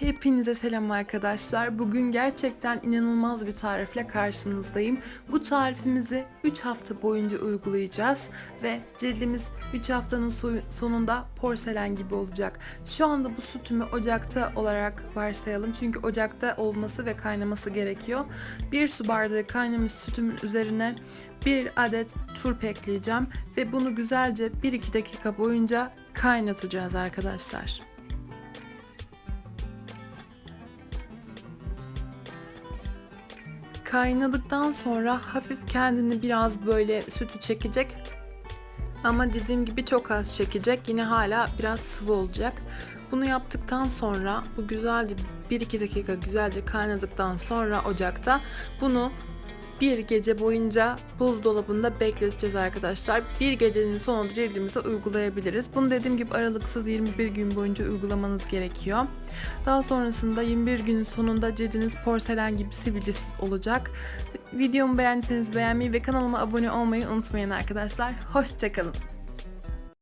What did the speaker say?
Hepinize selam arkadaşlar. Bugün gerçekten inanılmaz bir tarifle karşınızdayım. Bu tarifimizi 3 hafta boyunca uygulayacağız ve cildimiz 3 haftanın so- sonunda porselen gibi olacak. Şu anda bu sütümü ocakta olarak varsayalım çünkü ocakta olması ve kaynaması gerekiyor. Bir su bardağı kaynamış sütümün üzerine bir adet turp ekleyeceğim ve bunu güzelce 1-2 dakika boyunca kaynatacağız arkadaşlar. Kaynadıktan sonra hafif kendini biraz böyle sütü çekecek. Ama dediğim gibi çok az çekecek. Yine hala biraz sıvı olacak. Bunu yaptıktan sonra bu güzelce 1-2 dakika güzelce kaynadıktan sonra ocakta bunu bir gece boyunca buzdolabında bekleteceğiz arkadaşlar. Bir gecenin sonunda cildimize uygulayabiliriz. Bunu dediğim gibi aralıksız 21 gün boyunca uygulamanız gerekiyor. Daha sonrasında 21 günün sonunda cildiniz porselen gibi sivilcesiz olacak. Videomu beğendiyseniz beğenmeyi ve kanalıma abone olmayı unutmayın arkadaşlar. Hoşçakalın.